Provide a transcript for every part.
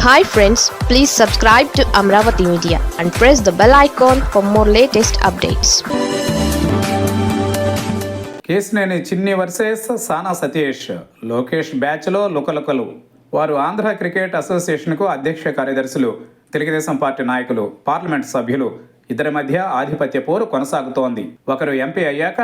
Hi friends please subscribe to Amaravati media and press the bell icon for more latest updates Kesineni Chinni versus Sana Satish Lokesh బ్యాచ్లో లుకలుకలు. వారు Andhra cricket అసోసియేషన్కు అధ్యక్ష కార్యదర్శులు Telugu Desam party నాయకులు parliament సభ్యులు ఇద్దరి మధ్య ఆధిపత్య పోరు కొనసాగుతోంది. ఒకరు ఎంపీ అయ్యాక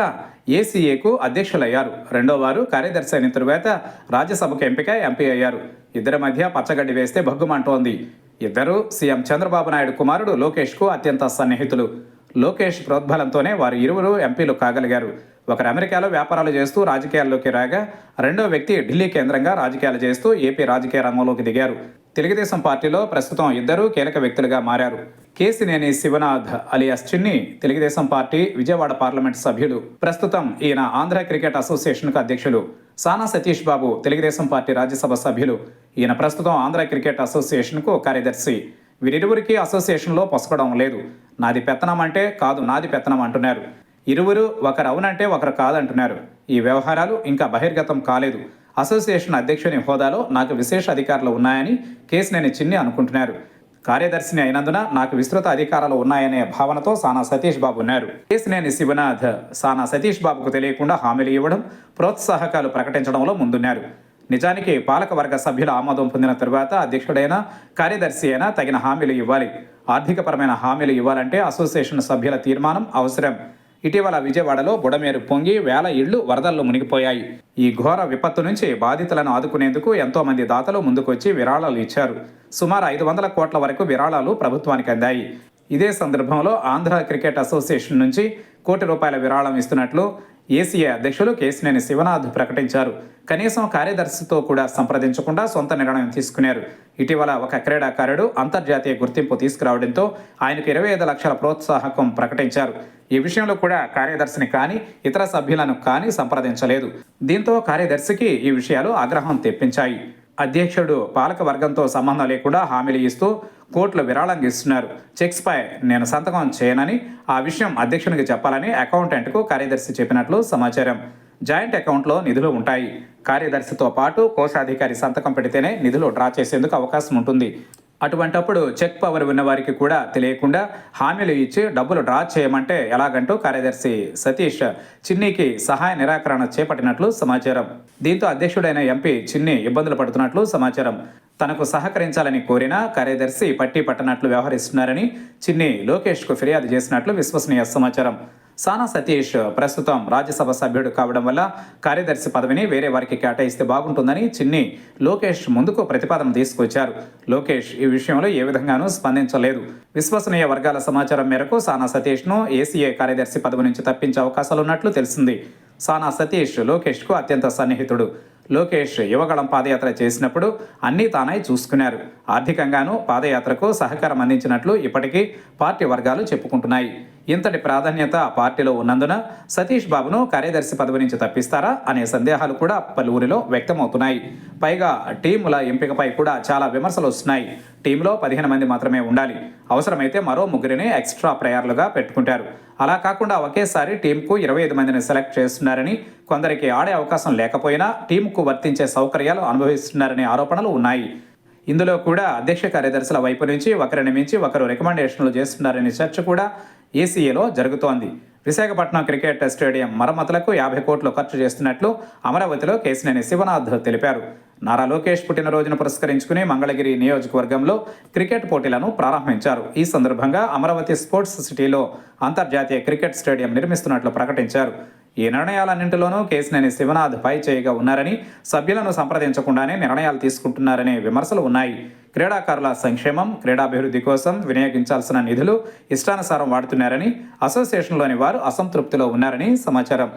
ఏసీఏకు అధ్యక్షులయ్యారు. రెండో వారు కార్యదర్శి అయిన తరువాత రాజ్యసభకు ఎంపిక ఎంపీ అయ్యారు. ఇద్దరి మధ్య పచ్చగడ్డి వేస్తే భగ్గుమంటోంది. ఇద్దరు సీఎం చంద్రబాబు నాయుడు కుమారుడు లోకేష్కు అత్యంత సన్నిహితులు. లోకేష్ ప్రోద్బలంతోనే వారు ఇరువురు ఎంపీలు కాగలిగారు. ఒకరు అమెరికాలో వ్యాపారాలు చేస్తూ రాజకీయాల్లోకి రాగా రెండో వ్యక్తి ఢిల్లీ కేంద్రంగా రాజకీయాలు చేస్తూ ఏపీ రాజకీయ రంగంలోకి దిగారు. తెలుగుదేశం పార్టీలో ప్రస్తుతం ఇద్దరు కీలక వ్యక్తులుగా మారారు. కేసినేని శివనాథ్ అలియాస్ చిన్ని తెలుగుదేశం పార్టీ విజయవాడ పార్లమెంట్ సభ్యులు. ప్రస్తుతం ఈయన ఆంధ్ర క్రికెట్ అసోసియేషన్కు అధ్యక్షులు. సానా సతీష్ బాబు తెలుగుదేశం పార్టీ రాజ్యసభ సభ్యులు. ఈయన ప్రస్తుతం ఆంధ్ర క్రికెట్ అసోసియేషన్కు కార్యదర్శి. వీరిరువురికి అసోసియేషన్లో పొసగడం లేదు. నాది పెత్తనం అంటే కాదు నాది పెత్తనం అంటున్నారు. ఇరువురు ఒకరు అవునంటే ఒకరు కాదంటున్నారు. ఈ వ్యవహారాలు ఇంకా బహిర్గతం కాలేదు. అసోసియేషన్ అధ్యక్షుని హోదాలో నాకు విశేష అధికారులు ఉన్నాయని కేసినేని చిన్ని అనుకుంటున్నారు. కార్యదర్శిని అయినందున నాకు విస్తృత అధికారాలు ఉన్నాయనే భావనతో సానా సతీష్ బాబు ఉన్నారు. కేసినేని శివనాథ్ సానా సతీష్ బాబుకు తెలియకుండా హామీలు ఇవ్వడం ప్రోత్సాహకాలు ప్రకటించడంలో ముందున్నారు. నిజానికి పాలకవర్గ సభ్యుల ఆమోదం పొందిన తరువాత అధ్యక్షుడైనా కార్యదర్శి అయినా తగిన హామీలు ఇవ్వాలి. ఆర్థికపరమైన హామీలు ఇవ్వాలంటే అసోసియేషన్ సభ్యుల తీర్మానం అవసరం. ఇటీవల విజయవాడలో బుడమేరు పొంగి వేల ఇళ్ళు వరదల్లో మునిగిపోయాయి. ఈ ఘోర విపత్తు నుంచి బాధితులను ఆదుకునేందుకు ఎంతోమంది దాతలు ముందుకొచ్చి విరాళాలు ఇచ్చారు. సుమారు ఐదు వందల కోట్ల వరకు విరాళాలు ప్రభుత్వానికి అందాయి. ఇదే సందర్భంలో ఆంధ్ర క్రికెట్ అసోసియేషన్ నుంచి కోటి రూపాయల విరాళం ఇస్తున్నట్లు ఏసీఐ అధ్యక్షులు కేసినేని శివనాథ్ ప్రకటించారు. కనీసం కార్యదర్శితో కూడా సంప్రదించకుండా సొంత నిర్ణయం తీసుకున్నారు. ఇటీవల ఒక క్రీడాకారుడు అంతర్జాతీయ గుర్తింపు తీసుకురావడంతో ఆయనకు ఇరవై ఐదు లక్షల ప్రోత్సాహకం ప్రకటించారు. ఈ విషయంలో కూడా కార్యదర్శిని కానీ ఇతర సభ్యులను కానీ సంప్రదించలేదు. దీంతో కార్యదర్శికి ఈ విషయాలు ఆగ్రహం తెప్పించాయి. అధ్యక్షుడు పాలక వర్గంతో సంబంధం లేకుండా హామీలు ఇస్తూ కోర్టులు విరాళంగా ఇస్తున్నారు. చెక్స్పై నేను సంతకం చేయనని ఆ విషయం అధ్యక్షునికి చెప్పాలని అకౌంటెంట్కు కార్యదర్శి చెప్పినట్లు సమాచారం. జాయింట్ అకౌంట్లో నిధులు ఉంటాయి. కార్యదర్శితో పాటు కోశాధికారి సంతకం పెడితేనే నిధులు డ్రా చేసేందుకు అవకాశం ఉంటుంది. అటువంటప్పుడు చెక్ పవర్ ఉన్న వారికి కూడా తెలియకుండా హామీలు ఇచ్చి డబ్బులు డ్రా చేయమంటే ఎలాగంటూ కార్యదర్శి సతీష్ చిన్నీకి సహాయ నిరాకరణ చేపట్టినట్లు సమాచారం. దీంతో అధ్యక్షుడైన ఎంపీ చిన్ని ఇబ్బందులు పడుతున్నట్లు సమాచారం. తనకు సహకరించాలని కోరినా కార్యదర్శి పట్టి పట్టనట్లు వ్యవహరిస్తున్నారని చిన్ని లోకేష్కు ఫిర్యాదు చేసినట్లు విశ్వసనీయ సమాచారం. సానా సతీష్ ప్రస్తుతం రాజ్యసభ సభ్యుడు కావడం వల్ల కార్యదర్శి పదవిని వేరే వారికి కేటాయిస్తే బాగుంటుందని చిన్ని లోకేష్ ముందుకు ప్రతిపాదన తీసుకొచ్చారు. లోకేష్ ఈ విషయంలో ఏ విధంగానూ స్పందించలేదు. విశ్వసనీయ వర్గాల సమాచారం మేరకు సానా సతీష్ను ఏసీఏ కార్యదర్శి పదవి నుంచి తప్పించే అవకాశాలున్నట్లు తెలిసింది. సానా సతీష్ లోకేష్కు అత్యంత సన్నిహితుడు. లోకేష్ యువగళం పాదయాత్ర చేసినప్పుడు అన్నీ తానై చూసుకున్నారు. ఆర్థికంగానూ పాదయాత్రకు సహకారం అందించినట్లు ఇప్పటికీ పార్టీ వర్గాలు చెప్పుకుంటున్నాయి. ఇంతటి ప్రాధాన్యత పార్టీలో ఉన్నందున సతీష్ బాబును కార్యదర్శి పదవి నుంచి తప్పిస్తారా అనే సందేహాలు కూడా పలువురిలో వ్యక్తమవుతున్నాయి. పైగా టీముల ఎంపికపై కూడా చాలా విమర్శలు వస్తున్నాయి. టీంలో పదిహేను మంది మాత్రమే ఉండాలి. అవసరమైతే మరో ముగ్గురిని ఎక్స్ట్రా ప్రయర్లుగా పెట్టుకుంటారు. అలా కాకుండా ఒకేసారి టీంకు ఇరవై ఐదు మందిని సెలెక్ట్ చేస్తున్నారని కొందరికి ఆడే అవకాశం లేకపోయినా టీంకు వర్తించే సౌకర్యాలు అనుభవిస్తున్నారనే ఆరోపణలు ఉన్నాయి. ఇందులో కూడా అధ్యక్ష కార్యదర్శుల వైపు నుంచి ఒకరిని మించి ఒకరు రికమెండేషన్లు చేస్తున్నారనే చర్చ కూడా ఏసీఏలో జరుగుతోంది. విశాఖపట్నం క్రికెట్ స్టేడియం మరమ్మతులకు యాభై కోట్లు ఖర్చు చేస్తున్నట్లు అమరావతిలో కేసినేని శివనాథ్ తెలిపారు. నారా లోకేష్ పుట్టినరోజును పురస్కరించుకుని మంగళగిరి నియోజకవర్గంలో క్రికెట్ పోటీలను ప్రారంభించారు. ఈ సందర్భంగా అమరావతి స్పోర్ట్స్ సిటీలో అంతర్జాతీయ క్రికెట్ స్టేడియం నిర్మిస్తున్నట్లు ప్రకటించారు. ఈ నిర్ణయాలన్నింటిలోనూ కేసినేని శివనాథ్ పై చేయగా ఉన్నారని సభ్యులను సంప్రదించకుండానే నిర్ణయాలు తీసుకుంటున్నారనే విమర్శలు ఉన్నాయి. క్రీడాకారుల సంక్షేమం క్రీడాభివృద్ధి కోసం వినియోగించాల్సిన నిధులు ఇష్టానుసారం వాడుతున్నారని అసోసియేషన్లోని వారు అసంతృప్తిలో ఉన్నారని సమాచారం.